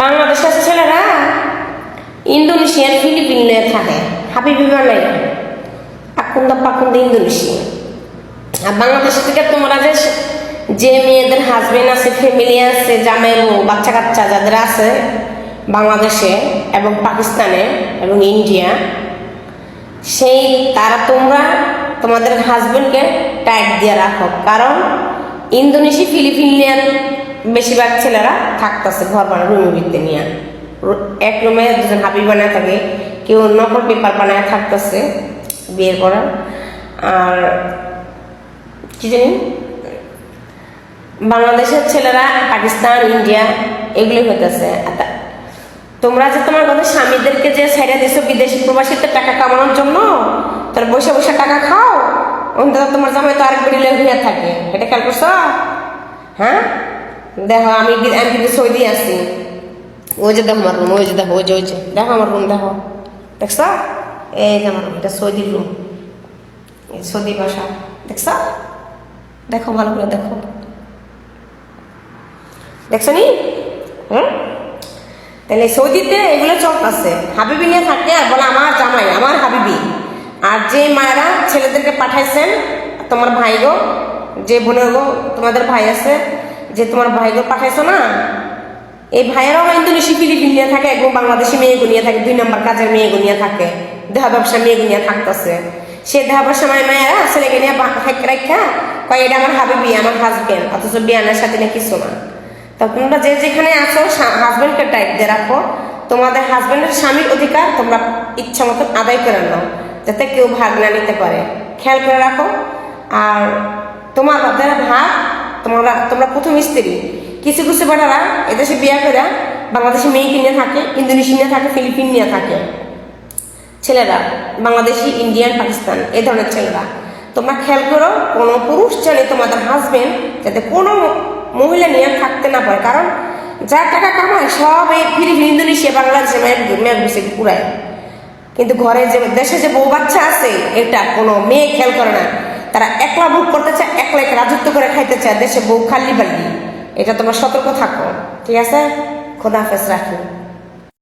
বাংলাদেশের ছেলেরা ইন্দোনেশিয়ার ফিলিপিনে থাকে। হাবিবি বানাই পাকুন্দা পাকুন্দা ইন্দোনেশিয়া। আর বাংলাদেশ থেকে তোমরা যে যে মেয়েদের হাজবেন্ড আছে ফ্যামিলি আছে, জামাই বাচ্চা কাচ্চা যাদের আছে বাংলাদেশে এবং পাকিস্তানে এবং ইন্ডিয়া, সেই তারা তোমরা তোমাদের হাজবেন্ডকে টাইট দিয়ে রাখো। কারণ ইন্দোনেশিয়া ফিলিপিনিয়ান বেশিরভাগ ছেলেরা থাকতেছে ঘর বানা রুমের ভিতরে নিয়ে। এক রুমে দুজন হাবি বানায় থাকে, কেউ নকল পেপার বানায় থাকতেছে বিয়ের পর। আর কি জানি? বাংলাদেশের ছেলেরা পাকিস্তান, ইন্ডিয়া এগুলি হইতেছে। তোমরা যে তোমার কথা স্বামীদেরকে যে ছেড়ে দিছো বিদেশি প্রবাসীতে টাকা কামানোর জন্য তার বসে বসে টাকা খাও, অন্তত তোমার জামাই তো আরেক বেরিলে হইয়া থাকে। এটা খেয়াল করছ? হ্যাঁ? দেখো, আমি আমি কিন্তু সৌদি আছি ওই যে দেখো আমার রুম ওই যে দেখো, ওই যে ওই যে। দেখো আমার রুম দেখো। দেখছ? এই যে আমার এটা সৌদির রুম সৌদি ভাষা দেখছ? দেখো, ভালো করে দেখো। দেখছ নি? হুম? তাহলে সৌদিতে এগুলো চলতেছে হাবিবি নিয়ে থাকে আর বলে আমার জামাই, আমার হাবিবি। আর যে মায়েরা ছেলেদেরকে পাঠাইছেন, তোমার ভাই গো যে বোনের গো তোমাদের ভাই আছে যে তোমার ভাই গো পাঠাইছো না? এই ভাইয়েরাও ইন্দোনেশি ফিলিপিন নিয়ে থাকে এবং বাংলাদেশি মেয়েগো নিয়ে থাকে, দুই নম্বর কাজের মেয়েগো নিয়ে থাকে, দেহা ব্যবসা মেয়েগো নিয়ে থাকতেছে। সে দেহা ব্যবসা মায়ের মায়েরা ছেলেকে নিয়ে রাখা কয়, এটা আমার হাবিবি, আমার হাজবেন্ড অথচ বিয়ানের সাথে না কিছু না। তা তোমরা যে যেখানে আছো হাজবেন্ডকে টাইপ দিয়ে রাখো। তোমাদের হাজবেন্ডের স্বামীর অধিকার তোমরা ইচ্ছা মতন আদায় করে নাও, যাতে কেউ ভাগ না নিতে পারে। খেয়াল করে রাখো। আর তোমার যারা ভাগ, তোমরা তোমরা প্রথম স্ত্রী। কিছু কিছু বেটারা এদেশে বিয়ে করে বাংলাদেশি মেয়েকে নিয়ে থাকে ইন্দোনেশিয়া নিয়ে থাকে, ফিলিপিন নিয়ে থাকে। ছেলেরা, বাংলাদেশি, ইন্ডিয়ান, পাকিস্তান, এই ধরনের ছেলেরা। তোমরা খেয়াল করো, কোনো পুরুষ জানে তোমাদের হাজবেন্ড যাতে কোনো মহিলা নিয়ে থাকতে না পারে। কারণ যা টাকা কামায়, সব এই ফিলিপিন ইন্দোনেশিয়া বাংলাদেশে মেয়ে বসে পুরায়। কিন্তু ঘরে যে, দেশে যে বউ বাচ্চা আছে, এটা কোনো মেয়ে খেয়াল করে না। তারা একলা ভোগ করতে চায় একলা এক রাজত্ব করে খাইতে চায়, দেশে বউ খাল্লি বাল্লি এটা তোমার সতর্ক থাকো, ঠিক আছে? খোদা হাফেজ, রাখি।